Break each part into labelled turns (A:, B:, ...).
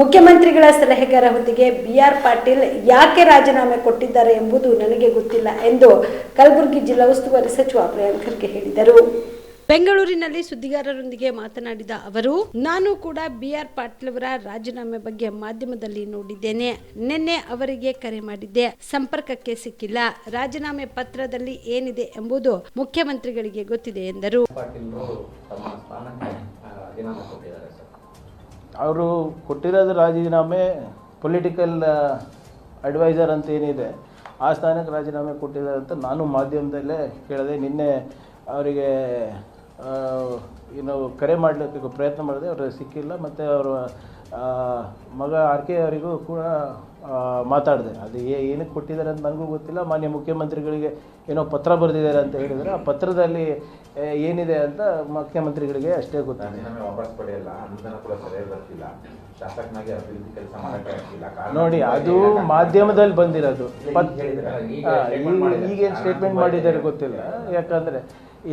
A: ಮುಖ್ಯಮಂತ್ರಿಗಳ ಸಲಹೆಗಾರ ಹುದ್ದೆಗೆ ಬಿಆರ್ ಪಾಟೀಲ್ ಯಾಕೆ ರಾಜೀನಾಮೆ ಕೊಟ್ಟಿದ್ದಾರೆ ಎಂಬುದು ನನಗೆ ಗೊತ್ತಿಲ್ಲ ಎಂದು ಕಲಬುರಗಿ ಜಿಲ್ಲಾ ಉಸ್ತುವಾರಿ ಸಚಿವ ಪ್ರಿಯಾಂಕ್ ಖರ್ಗೆ ಹೇಳಿದರು. ಬೆಂಗಳೂರಿನಲ್ಲಿ ಸುದ್ದಿಗಾರರೊಂದಿಗೆ ಮಾತನಾಡಿದ ಅವರು ನಾನು ಕೂಡ ಬಿ ಆರ್ ಪಾಟೀಲ್ ಅವರ ರಾಜೀನಾಮೆ ಬಗ್ಗೆ ಮಾಧ್ಯಮದಲ್ಲಿ ನೋಡಿದ್ದೇನೆ. ನಿನ್ನೆ ಅವರಿಗೆ ಕರೆ ಮಾಡಿದ್ದೆ. ಸಂಪರ್ಕಕ್ಕೆ ಸಿಕ್ಕಿಲ್ಲ. ರಾಜೀನಾಮೆ ಪತ್ರದಲ್ಲಿ ಏನಿದೆ ಎಂಬುದು ಮುಖ್ಯಮಂತ್ರಿಗಳಿಗೆ ಗೊತ್ತಿದೆ ಎಂದರು.
B: ಅವರು ಕೊಟ್ಟಿರೋದು ರಾಜೀನಾಮೆ ಪೊಲಿಟಿಕಲ್ ಅಡ್ವೈಸರ್ ಅಂತ ಏನಿದೆ, ಆ ಸ್ಥಾನಕ್ಕೆ ರಾಜೀನಾಮೆ ಕೊಟ್ಟಿದ್ದಾರೆ ಅಂತ ನಾನು ಮಾಧ್ಯಮದಲ್ಲೇ ಕೇಳಿದೆ. ನಿನ್ನೆ ಅವರಿಗೆ ಏನು ಕರೆ ಮಾಡಲಿಕ್ಕೆ ಪ್ರಯತ್ನ ಮಾಡಿದೆ ಅವರು ಸಿಕ್ಕಿಲ್ಲ. ಮತ್ತು ಅವರ ಮಗ ಆರ್ ಕೆ ಅವರಿಗೂ ಕೂಡ ಮಾತಾಡಿದೆ. ಅದು ಏ ಏನಕ್ಕೆ ಕೊಟ್ಟಿದ್ದಾರೆ ಅಂತ ನನಗೂ ಗೊತ್ತಿಲ್ಲ. ಮಾನ್ಯ ಮುಖ್ಯಮಂತ್ರಿಗಳಿಗೆ ಏನೋ ಪತ್ರ ಬರೆದಿದ್ದಾರೆ ಅಂತ ಹೇಳಿದರೆ. ಆ ಪತ್ರದಲ್ಲಿ ಏನಿದೆ ಅಂತ ಮುಖ್ಯಮಂತ್ರಿಗಳಿಗೆ ಅಷ್ಟೇ
C: ಗೊತ್ತಿಲ್ಲ
B: ನೋಡಿ ಅದು ಮಾಧ್ಯಮದಲ್ಲಿ ಬಂದಿರೋದು. ಈಗೇನು ಸ್ಟೇಟ್ಮೆಂಟ್ ಮಾಡಿದ್ದಾರೆ. ಗೊತ್ತಿಲ್ಲ. ಯಾಕಂದರೆ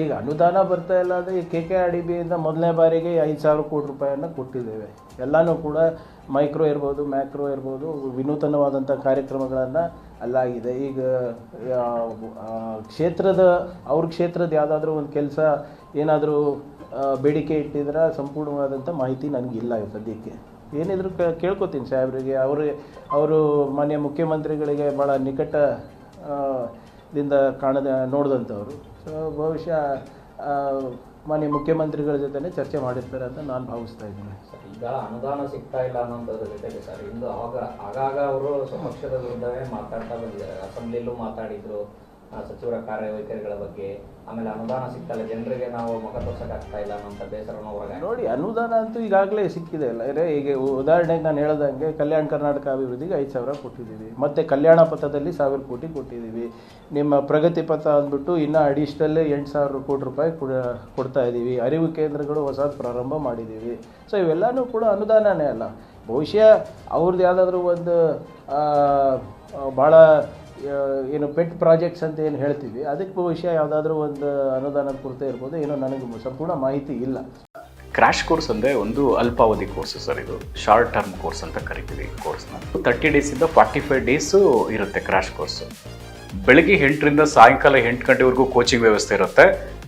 B: ಈಗ ಅನುದಾನ ಬರ್ತಾ ಇಲ್ಲ ಅಂದರೆ ಈ ಕೆ ಕೆ ಆರ್ ಡಿ ಬಿಯಿಂದ ಮೊದಲನೇ ಬಾರಿಗೆ ಐದು ಸಾವಿರ ಕೋಟಿ ರೂಪಾಯಿಯನ್ನು ಕೊಟ್ಟಿದ್ದೇವೆ. ಎಲ್ಲನೂ ಕೂಡ ಮೈಕ್ರೋ ಇರ್ಬೋದು, ಮ್ಯಾಕ್ರೋ ಇರ್ಬೋದು ವಿನೂತನವಾದಂಥ ಕಾರ್ಯಕ್ರಮಗಳನ್ನು ಅಲ್ಲಾಗಿದೆ. ಈಗ ಕ್ಷೇತ್ರದ, ಅವ್ರ ಕ್ಷೇತ್ರದ ಯಾವುದಾದ್ರೂ ಒಂದು ಕೆಲಸ ಏನಾದರೂ ಬೇಡಿಕೆ ಇಟ್ಟಿದ್ರೆ ಸಂಪೂರ್ಣವಾದಂಥ ಮಾಹಿತಿ ನನಗಿಲ್ಲ ಸದ್ಯಕ್ಕೆ. ಏನಿದ್ರು ಕೇಳ್ಕೊತೀನಿ ಸಾಹೇಬ್ರಿಗೆ. ಅವರಿಗೆ ಅವರು ಮಾನ್ಯ ಮುಖ್ಯಮಂತ್ರಿಗಳಿಗೆ ಭಾಳ ನಿಕಟ ದಿಂದ ಕಾಣದ ನೋಡಿದಂಥವ್ರು ಸೊ ಬಹುಶಃ ಮಾನ್ಯ ಮುಖ್ಯಮಂತ್ರಿಗಳ ಜೊತೆ ಚರ್ಚೆ ಮಾಡಿರ್ತಾರೆ ಅಂತ ನಾನು ಭಾವಿಸ್ತಾ ಇದ್ದೀನಿ.
D: ಈಗ ಅನುದಾನ ಸಿಗ್ತಾ ಇಲ್ಲ ಅನ್ನೋದ್ರ ಜೊತೆಗೆ ಸರ್, ಇಂದು ಅವಾಗ ಆಗಾಗ ಅವರು ಸ್ವಪಕ್ಷದ ವಿರುದ್ಧವೇ ಮಾತಾಡ್ತಾ ಬಂದಿದ್ದಾರೆ. ಅಸೆಂಬ್ಲಿಲೂ ಮಾತಾಡಿದ್ರು. ಸಚಿವರ ಕಾರ್ಯವೈಖರಿಗಳ ಬಗ್ಗೆ, ಆಮೇಲೆ ಅನುದಾನ ಸಿಗ್ತಲ್ಲ ಜನರಿಗೆ ನಾವು ಮುಖ ಆಗ್ತಾ ಇಲ್ಲ ಅನ್ನೋಂಥ ಬೇಸರನೂ
B: ನೋಡಿ, ಅನುದಾನ ಅಂತೂ ಈಗಾಗಲೇ ಸಿಕ್ಕಿದೆ ಅಲ್ಲ. ಅರೆ ಈಗ ಉದಾಹರಣೆಗೆ ನಾನು ಹೇಳ್ದಂಗೆ ಕಲ್ಯಾಣ ಕರ್ನಾಟಕ ಅಭಿವೃದ್ಧಿಗೆ ಐದು ಸಾವಿರ ಕೊಟ್ಟಿದ್ದೀವಿ. ಮತ್ತು ಕಲ್ಯಾಣ ಪಥದಲ್ಲಿ ಸಾವಿರ ಕೋಟಿ ಕೊಟ್ಟಿದ್ದೀವಿ. ನಿಮ್ಮ ಪ್ರಗತಿ ಪಥ ಅಂದ್ಬಿಟ್ಟು ಇನ್ನೂ ಅಡಿಷ್ನಲ್ಲೇ ಎಂಟು ಸಾವಿರ ಕೋಟಿ ರೂಪಾಯಿ ಕೊಡ- ಕೊಡ್ತಾ ಇದ್ದೀವಿ. ಅರಿವು ಕೇಂದ್ರಗಳು ಹೊಸದು ಪ್ರಾರಂಭ ಮಾಡಿದ್ದೀವಿ. ಸೊ ಇವೆಲ್ಲನೂ ಕೂಡ ಅನುದಾನನೇ ಅಲ್ಲ. ಬಹುಶಃ ಅವ್ರದ್ದು ಯಾವುದಾದ್ರೂ ಒಂದು ಭಾಳ ಏನು ಪೆಟ್ ಪ್ರಾಜೆಕ್ಟ್ಸ್ ಅಂತ ಏನು ಹೇಳ್ತೀವಿ, ಅದಕ್ಕೆ ಬಹುಶಃ ಯಾವುದಾದ್ರೂ ಒಂದು ಅನುದಾನದ ಕೊರತೆ ಇರ್ಬೋದು, ಏನೋ ನನಗೆ ಸಂಪೂರ್ಣ ಮಾಹಿತಿ ಇಲ್ಲ.
E: ಕ್ರ್ಯಾಶ್ ಕೋರ್ಸ್ ಅಂದರೆ ಒಂದು ಅಲ್ಪಾವಧಿ ಕೋರ್ಸ್ ಸರ್ ಇದು. ಶಾರ್ಟ್ ಟರ್ಮ್ ಕೋರ್ಸ್ ಅಂತ ಕರಿತೀವಿ ಈ ಕೋರ್ಸ್ನ ತರ್ಟಿ ಡೇಸಿಂದ ಫಾರ್ಟಿ ಫೈವ್ ಡೇಸು ಇರುತ್ತೆ ಕ್ರ್ಯಾಶ್ ಕೋರ್ಸು ಬೆಳಗ್ಗೆ ಎಂಟರಿಂದ ಸಾಯಂಕಾಲ ಎಂಟು ಗಂಟೆವರೆಗೂ ಕೋಚಿಂಗ್ ವ್ಯವಸ್ಥೆ ಇರುತ್ತೆ.